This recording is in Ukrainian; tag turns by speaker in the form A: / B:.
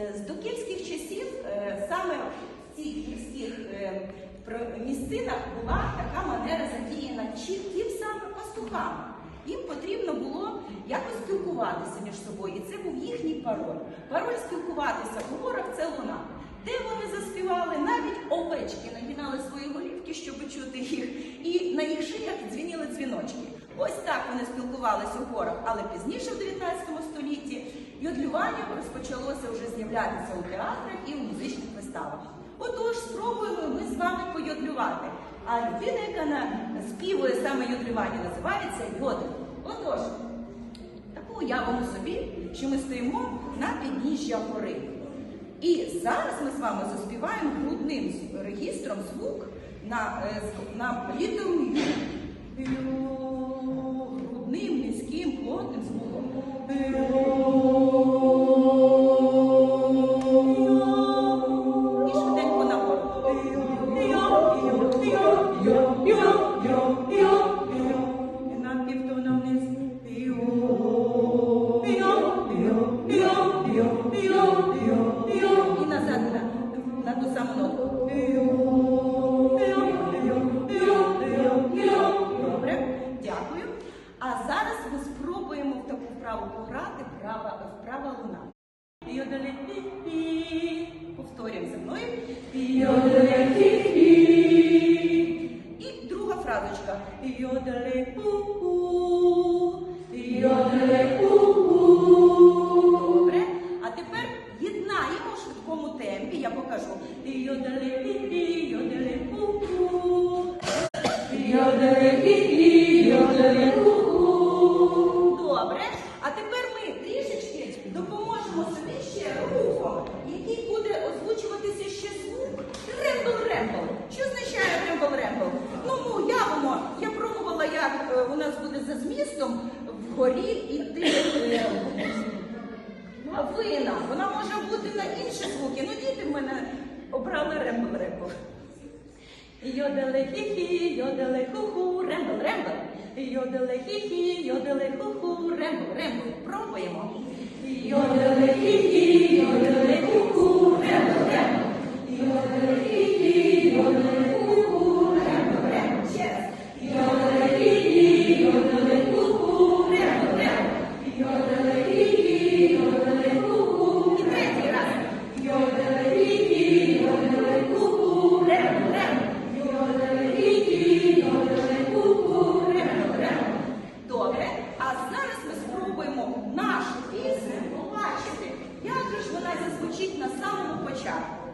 A: Е, З докільських часів е, саме в цих гірських е, місцинах була така манера задіяна тим самим пастухами. Їм потрібно було якось спілкуватися між собою, і це був їхній пароль. Пароль спілкуватися у горах це луна. Де вони заспівали, навіть овечки нагинали свої голівки, щоб чути їх, і на їх шиях дзвініли дзвіночки. Ось так вони спілкувалися у горах, але пізніше, в 19 столітті, йодлювання розпочалося вже з'являтися у театрах і у музичних виставах. Отож, спробуємо ми з вами пойодлювати. А людина, яка співує саме йодлювання, називається йодель. Отож, таку уявимо собі, що ми стоїмо на підніжжя гори. І зараз ми з вами заспіваємо грудним регістром звук на, е, на літеру Ю. Грудним, низьким, плотним в таку пограти права, вправа луна. Йоделе-хі-хі. Повторюємо за мною. І друга фразочка. Йоделе-ху-ху. Добре. А тепер єднаємо в швидкому темпі. Я покажу. Йоделе-хі-хі, тепер ми трішечки допоможемо собі ще рухом, який буде озвучуватися ще звук рембл-рембл. Що означає рембл-рембл? Ну, ми уявимо, я пробувала, як е, у нас буде за змістом вгорі іти лавина. Вона може бути на інші звуки. Ну, діти в мене обрали рембл-рембл. Йоделе хі-хі, йоделе ху-ху, рембл, рембл. Йоделе хі-хі, йоделе ху-ху, рембл, рембл. Пробуємо. звучить на самому початку.